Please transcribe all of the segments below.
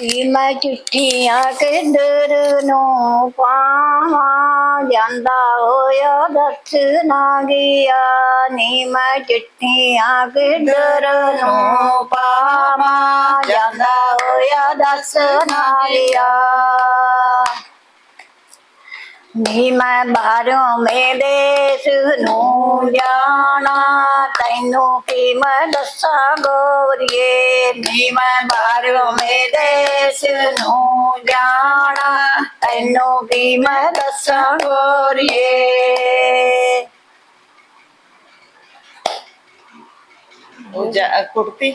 ਵੀ ਮੈਂ ਚਿੱਠੀਆਂ ਕਿੱਧਰ ਨੂੰ ਪਾਵਾਂ। ਜਾਂਦਾ ਹੋਇਆ ਦੱਸ ਨਾ ਗਿਆ ਨੀ, ਮੈਂ ਚਿੱਠੀਆਂ ਕਿੱਧਰ ਨੂੰ ਪਾਵਾਂ। ਜਾਂਦਾ ਹੋਇਆ ਦੱਸ ਨਾ ਗਿਆ। ਨੀ ਮੈਂ ਬਾਹਰੋਂ ਮੇਦੇਸ ਨੂੰ ਜਾਣਾ ਤੈਨੂੰ ਕੀ ਮੈਂ ਦੱਸਾਂ ਗੋਰੀਏ? ਨੀ ਮੈਂ ਬਾਹਰੋਂ ਮੇਦੇਸ ਨੂੰ ਜਾਣਾ ਤੈਨੂੰ ਕੀ ਮੈਂ ਦੱਸਾਂ ਗੋਰੀਏ? ਉਹ ਜਾ- ਕੁੜਤੀ?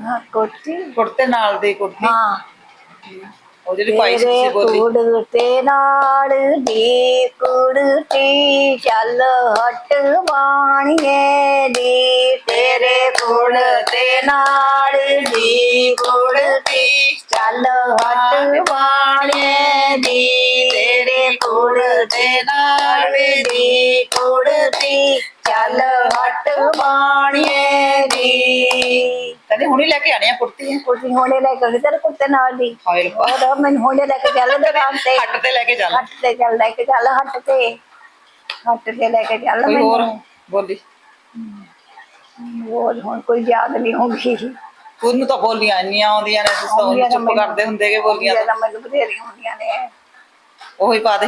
ਹਾਂ ਕੋਟੀ ਕੁੜਤੇ ਨਾਲ ਦੀ ਕੁੜਤੀ? ਹਾਂ। ਉਹ ਜਿਹੜੀ ਪਾਈ ਸੀ ਤੁਸੀਂ ਬੋਲੀ। ਕੁੜਤੇ ਨਾਲ ਦੀ ਕੁੜਤੀ ਚੱਲ ਹਟ ਬਾਣੀਏ ਦੀ। ਤੇਰੇ ਕੁੜਤੇ ਨਾਲ ਦੀ ਕੁੜਤੀ ਚੱਲ ਹਟ ਬਾਣੀਏ ਦੀ। ਤੇਰੇ ਕੁੜਤੇ ਨਾਲ ਦੀ ਕੁੜਤੀ ਚੱਲ ਹਟ ਬਾਣੀਏ ਦੀ। ਕਹਿੰਦੇ ਹੁਣੀ ਲੈ ਕੇ ਆਣੀ ਆ ਕੁੜਤੀ। ਕੁੜਤੀ ਹੋਣੇ ਲੈ ਕੇ ਤੇਰੇ ਕੁੜਤੇ ਨਾਲ ਦੀ। ਹਾਏ ਰੱਬਾ। ਉਹ ਮੈਨੂੰ ਹੁਣੇ ਲੈ ਕੇ ਚੱਲ ਦੁਕਾਨ ਤੇ। ਹੱਟ ਤੇ ਲੈ ਕੇ ਚੱਲ। ਹੱਟ ਤੇ ਚੱਲ ਲੈ ਕੇ ਚੱਲ ਹੱਟ ਤੇ। ਹੱਟ ਤੇ ਲੈ ਕੇ ਚੱਲ ਕੋਈ ਹੋਰ? ਮੈਨੂੰ। ਬੋਲੀ। ਹੋਰ ਹੁਣ ਕੋਈ ਯਾਦ ਨਹੀਂ ਹੋਗੀ ਤੁਹਾਨੂੰ ਤਾਂ ਬੋਲੀਆਂ ਇੰਨੀਆਂ ਆਉਂਦੀਆਂ ਨੇ ਤੁਸੀਂ ਤਾਂ ਚੁੱਪ ਕਰਦੇ ਹੁੰਦੇ ਕਿ ਬੋਲੀਆਂ ਤਾਂ। ਮੈਨੂੰ ਬਥੇਰੀਆਂ ਹੁੰਦੀਆਂ ਨੇ। ਉਹੀ ਪਾ ਦੇ।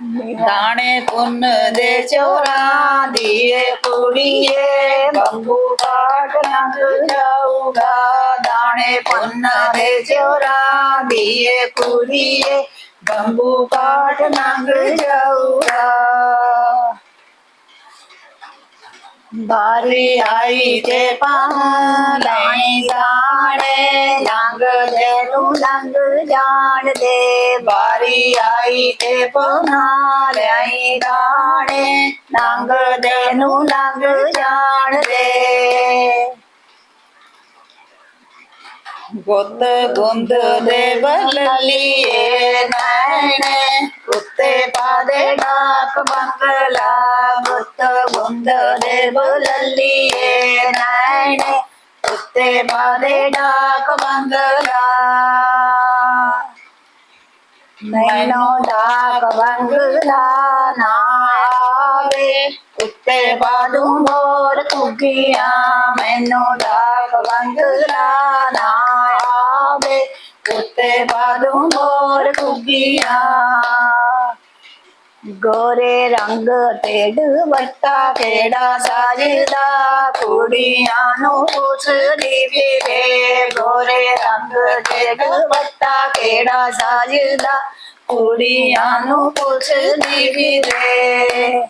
ਦਾਣੇ ਪੁੰਨ ਦੇ ਚੋਰਾਂ ਦੀਏ, ਕੁੜੀਏ, ਬੰਬੂ ਕਾਟ ਲੰਘ ਜਾਊਗਾ। ਦਾਣੇ ਪੁੰਨ ਦੇ ਚੋਰਾ ਦੀਏ, ਕੁੜੀਏ, ਬੰਬੂ ਕਾਟ ਲੰਘ ਜਾਊਗਾ। ਬਾਰੀ ਆਈ ਤੇ ਪਾਣੀ ਦਾਣੇ ਲੰਘ ਦੇ ਨੂੰ ਲੰਘ ਜਾਣ ਦੇ। ਬਾਰੀ ਆਈ ਤੇ ਪਨਾ ਲਈ ਦਾਣੇ ਲੰਘ ਦੇ ਨੂੰ ਲੰਘ ਜਾਣ ਦੇ। ਗੁੱਤ ਗੁੰਦ ਦੇ ਬਲਲੀਏ ਨੈਣੇ, ਉੱਤੇ ਪਾਦੇ ਡਾਕ ਬੰਗਲਾ ਉੱਤੇ ਡਾਕ ਬੰਗਲਾ। ਮੈਨੂੰ ਡਾਕ ਬੰਗਲਾ ਨਾ ਆਵੇ, ਉੱਤੇ ਬਾਦੂ ਮੋਰ ਕੁਗੀਆਂ ਮੈਨੂੰ ਡਾਕ ਬੰਗਲਾ ਨਾ ਆਵੇ, ਉੱਤੇ ਬਾਦੂ ਮੋਰ ਕੁਗੀਆਂ ਗੋਰੇ ਰੰਗ ਤੇ ਦੁਪੱਟਾ ਕਿਹੜਾ ਸਾਜਦਾ? ਕੁੜੀਆਂ ਨੂੰ ਪੁੱਛਦੀ ਫਿਰੇ ਗੋਰੇ ਰੰਗ ਤੇ ਦੁਪੱਟਾ ਕਿਹੜਾ ਸਾਜਦਾ? ਕੁੜੀਆਂ ਨੂੰ ਪੁੱਛਦੀ ਫਿਰੇ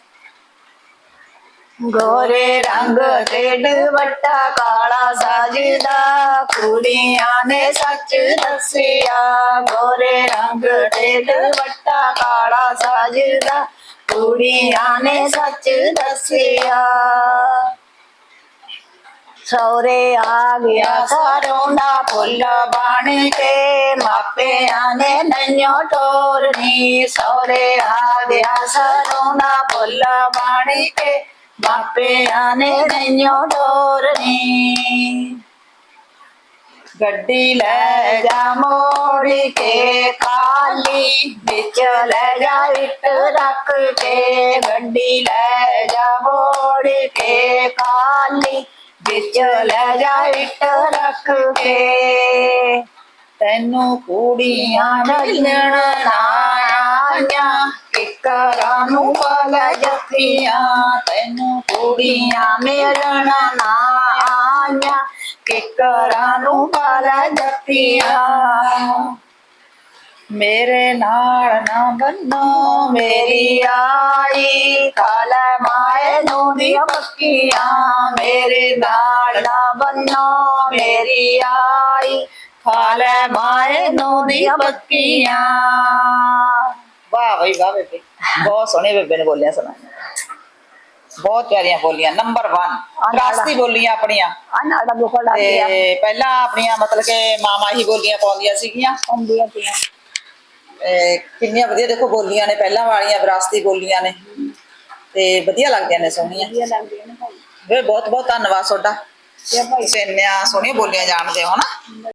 ਗੋਰੇ ਰੰਗ ਤੇ ਦੁਪੱਟਾ ਕਾਲਾ ਸਾਜਦਾ। ਕੁੜੀਆਂ ਨੇ ਸੱਚ ਦੱਸਿਆ, ਗੋਰੇ ਰੰਗ ਤੇ ਦੁਪੱਟਾ ਕਾਲਾ ਸਾਜਦਾ। ਕੁੜੀਆਂ ਨੇ ਸੱਚ ਦੱਸਿਆ। ਸੌਰੇ ਆ ਗਿਆ ਸਰੋਂ ਦਾ ਫੁੱਲ ਬਣ ਕੇ, ਮਾਪਿਆਂ ਨੇ ਨੰਨੋ ਟੋਰਨੀ ਸੌਰੇ ਆ ਗਿਆ ਸਰੋਂ ਦਾ ਫੁੱਲ ਬਣ ਕੇ ਮਾਪਿਆਂ ਨੇ ਗੱਡੀ ਲੈ ਜਾ ਮੋੜ ਕੇ ਕਾਲੀ ਵਿੱਚ ਲੈ ਜਾ, ਇੱਟ ਰੱਖ ਕੇ। ਗੱਡੀ ਲੈ ਜਾ ਮੋੜ ਕੇ ਕਾਲੀ ਵਿੱਚ ਲੈ ਜਾ, ਇੱਟ ਰੱਖ ਕੇ। ਤੈਨੂੰ ਕੁੜੀਆਂ ਮਿਲਣ ਨਾ ਆਈਆਂ ਕਿਕਰਾਂ ਨੂੰ ਪਾਲਾ ਜੱਫੀਆਂ ਤੈਨੂੰ ਕੁੜੀਆਂ ਮਿਲਣ ਨਾ ਆਈਆਂ। ਕਿਕਰਾਂ ਨੂੰ ਪਾਲਾ ਜੱਫੀਆਂ ਮੇਰੇ ਨਾਲ ਨਾ ਬੰਨੋ ਮੇਰੀ ਆਈ। ਕਾਲ ਮਾਏ ਨੂੰ ਦੀਆਂ ਪੱਕੀਆਂ, ਮੇਰੇ ਨਾਲ ਨਾ ਬੰਨੋ ਮੇਰੀ ਆਈ। ਕਾਲ ਮਾਏ ਨੂੰ ਦੀਆਂ ਪੱਕੀਆਂ। ਵਾਹ ਬਈ ਵਾਹ ਬੇਬੇ। ਬਹੁਤ ਸੋਹਣੇ ਬੇਬੇ ਨੇ ਬੋਲੀਆਂ ਸੁਣਾਈਆਂ। ਬਹੁਤ ਪਿਆਰੀਆਂ ਬੋਲੀਆਂ। ਨੰਬਰ 1 ਨਾਲ। ਰਾਸਤੀ ਬੋਲੀਆਂ ਆਪਣੀਆਂ। ਆ ਨਾੜਾ ਬੁਕਾ ਲੱਗ ਗਿਆ। ਤੇ ਪਹਿਲਾਂ ਆਪਣੀਆਂ ਮਤਲਬ ਕਿ ਮਾਮਾ ਹੀ ਬੋਲੀਆਂ ਪਾਉਂਦੀਆਂ ਸੀਗੀਆਂ। ਤੀਆਂ ਇਹ ਕਿੰਨੀਆਂ ਵਧੀਆ ਦੇਖੋ ਬੋਲੀਆਂ ਨੇ ਪਹਿਲਾਂ ਵਾਲੀਆਂ ਵਿਰਾਸਤੀ ਬੋਲੀਆਂ ਨੇ। ਤੇ ਵਧੀਆ ਲੱਗਦੀਆਂ ਨੇ ਸੋਹਣੀਆਂ। ਵਧੀਆ ਲੱਗਦੀਆਂ ਨੇ ਭਾਈ। ਵੇ ਬਹੁਤ ਬਹੁਤ ਧੰਨਵਾਦ ਤੁਹਾਡਾ। ਤੁਸੀਂ ਇੰਨੀਆਂ ਸੋਹਣੀਆਂ ਬੋਲੀਆਂ ਜਾਣਦੇ ਹੋ ਨਾ